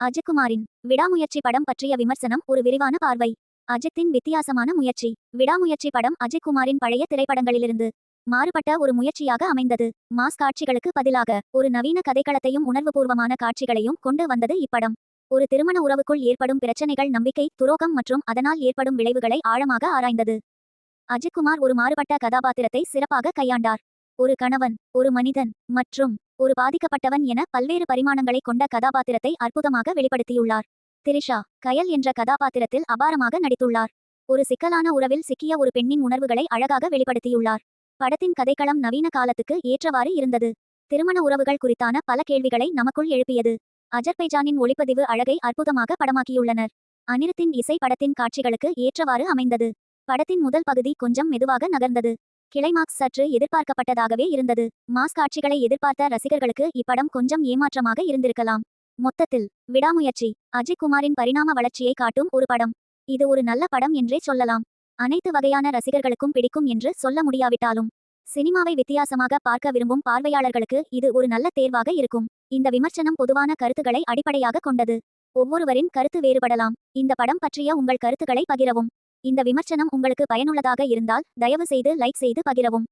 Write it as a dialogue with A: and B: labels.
A: அஜித்குமாரின் விடாமுயற்சி படம் பற்றிய விமர்சனம் ஒரு விரிவான பார்வை. அஜித்தின் வித்தியாசமான முயற்சி. விடாமுயற்சி படம் அஜித்குமாரின் பழைய திரைப்படங்களிலிருந்து மாறுபட்ட ஒரு முயற்சியாக அமைந்தது. மாஸ் காட்சிகளுக்கு பதிலாக ஒரு நவீன கதைக்களத்தையும் உணர்வுபூர்வமான காட்சிகளையும் கொண்டு வந்தது இப்படம். ஒரு திருமண உறவுக்குள் ஏற்படும் பிரச்சனைகள் நம்பிக்கை துரோகம் மற்றும் அதனால் ஏற்படும் விளைவுகளை ஆழமாக ஆராய்ந்தது. அஜித்குமார் ஒரு மாறுபட்ட கதாபாத்திரத்தை சிறப்பாக கையாண்டார். ஒரு கணவன் ஒரு மனிதன் மற்றும் ஒரு பாதிக்கப்பட்டவன் என பல்வேறு பரிமாணங்களை கொண்ட கதாபாத்திரத்தை அற்புதமாக வெளிப்படுத்தியுள்ளார். திரிஷா கயல் என்ற கதாபாத்திரத்தில் அபாரமாக நடித்துள்ளார். ஒரு சிக்கலான உறவில் சிக்கிய ஒரு பெண்ணின் உணர்வுகளை அழகாக வெளிப்படுத்தியுள்ளார். படத்தின் கதைக்களம் நவீன காலத்துக்கு ஏற்றவாறு இருந்தது. திருமண உறவுகள் குறித்தான பல கேள்விகளை நமக்குள் எழுப்பியது. அஜர்பைஜானின் ஒளிப்பதிவு அழகை அற்புதமாக படமாக்கியுள்ளனர். அனிருத்தின் இசை படத்தின் காட்சிகளுக்கு ஏற்றவாறு அமைந்தது. படத்தின் முதல் பகுதி கொஞ்சம் மெதுவாக நகர்ந்தது. கிளைமாக்ஸ் சற்று எதிர்பார்க்கப்பட்டதாகவே இருந்தது. மாஸ் காட்சிகளை எதிர்பார்த்த ரசிகர்களுக்கு இப்படம் கொஞ்சம் ஏமாற்றமாக இருந்திருக்கலாம். மொத்தத்தில் விடாமுயற்சி அஜித் குமாரின் பரிணாம வளர்ச்சியை காட்டும் ஒரு படம். இது ஒரு நல்ல படம் என்றே சொல்லலாம். அனைத்து வகையான ரசிகர்களுக்கும் பிடிக்கும் என்று சொல்ல முடியாவிட்டாலும் சினிமாவை வித்தியாசமாக பார்க்க விரும்பும் பார்வையாளர்களுக்கு இது ஒரு நல்ல தேர்வாக இருக்கும். இந்த விமர்சனம் பொதுவான கருத்துக்களை அடிப்படையாக கொண்டது. ஒவ்வொருவரின் கருத்து வேறுபடலாம். இந்த படம் பற்றிய உங்கள் கருத்துக்களை பகிரவும். இந்த விமர்சனம் உங்களுக்கு பயனுள்ளதாக இருந்தால் தயவு செய்து லைக் செய்து பகிரவும்.